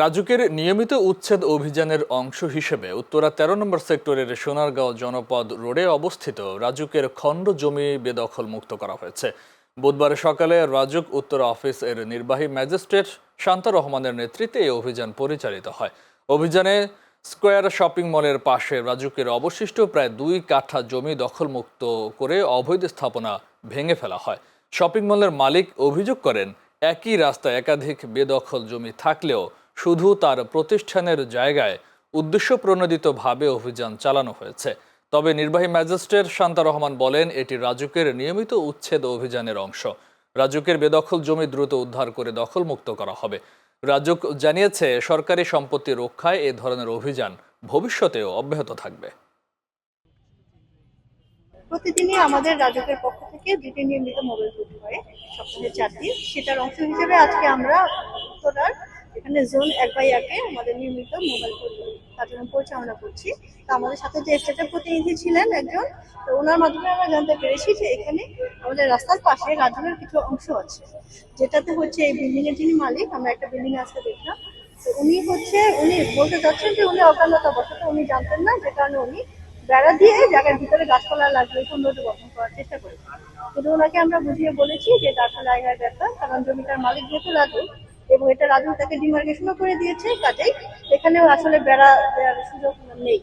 রাজুকের নিয়মিত উচ্ছেদ অভিযানের অংশ হিসেবে উত্তরা তেরো নম্বর সেক্টরের সোনারগাঁও জনপদ রোডে অবস্থিত রাজুকের খণ্ড জমি বেদখল মুক্ত করা হয়েছে। বুধবার সকালে রাজুক উত্তর অফিস এর নির্বাহী ম্যাজিস্ট্রেট শান্ত রহমানের নেতৃত্বে এই অভিযান পরিচালিত হয়। অভিযানে স্কোয়ার শপিং মলের পাশে রাজুকের অবশিষ্ট প্রায় দুই কাঠা জমি দখলমুক্ত করে অবৈধ স্থাপনা ভেঙে ফেলা হয়। শপিং মলের মালিক অভিযোগ করেন, একই রাস্তায় একাধিক বেদখল জমি থাকলেও শুধু তার প্রতিষ্ঠানের জায়গায় উদ্দেশ্য প্রণোদিতভাবে অভিযান চালানো হয়েছে। তবে নির্বাহী ম্যাজিস্ট্রেট শান্তা রহমান বলেন, এটি রাজুকের নিয়মিত উচ্ছেদ অভিযানের অংশ। রাজুকের বেদখল জমি দ্রুত উদ্ধার করে দখলমুক্ত করা হবে। রাজুক জানিয়েছে, সরকারি সম্পত্তি রক্ষায় এ ধরনের অভিযান ভবিষ্যতেও অব্যাহত থাকবে। প্রতিদিনই আমাদের রাজকের পক্ষ থেকে দুটি নিয়মিত মোবাইল ট্যুর হয় সপ্তাহে চার দিন সেটার অংশ হিসেবে আজকে আমরা এখানে জোন এক বাই একে আমাদের নিয়মিত মোবাইল ট্যুর কার্যক্রম পরিচালনা করছি। তো আমাদের সাথে যে স্টেটের প্রতিনিধি ছিলেন একজন, তো ওনার মাধ্যমে আমরা জানতে পেরেছি যে এখানে আমাদের রাস্তার পাশে রাজনের কিছু অংশ আছে, যেটাতে হচ্ছে এই বিল্ডিং এর যিনি মালিক, আমরা একটা বিল্ডিং আজকে দেখলাম। তো উনি হচ্ছে, উনি বলতে চাচ্ছেন যে উনি অজ্ঞানতা বশত উনি জানতেন না, যে কারণে উনি বেড়া দিয়ে জায়গার ভিতরে গাছপালা লাগিয়ে সৌন্দর্য গঠন করার চেষ্টা করেছে কিন্তু ওনাকে আমরা বুঝিয়ে বলেছি যে আইনের ব্যাপার, কারণ জমিটার মালিক যেহেতু রাজু এবং এটা রাজু তাকে ডিমার্কেশনও করে দিয়েছে কাজেই এখানেও আসলে বেড়া দেওয়ার সুযোগ নেই।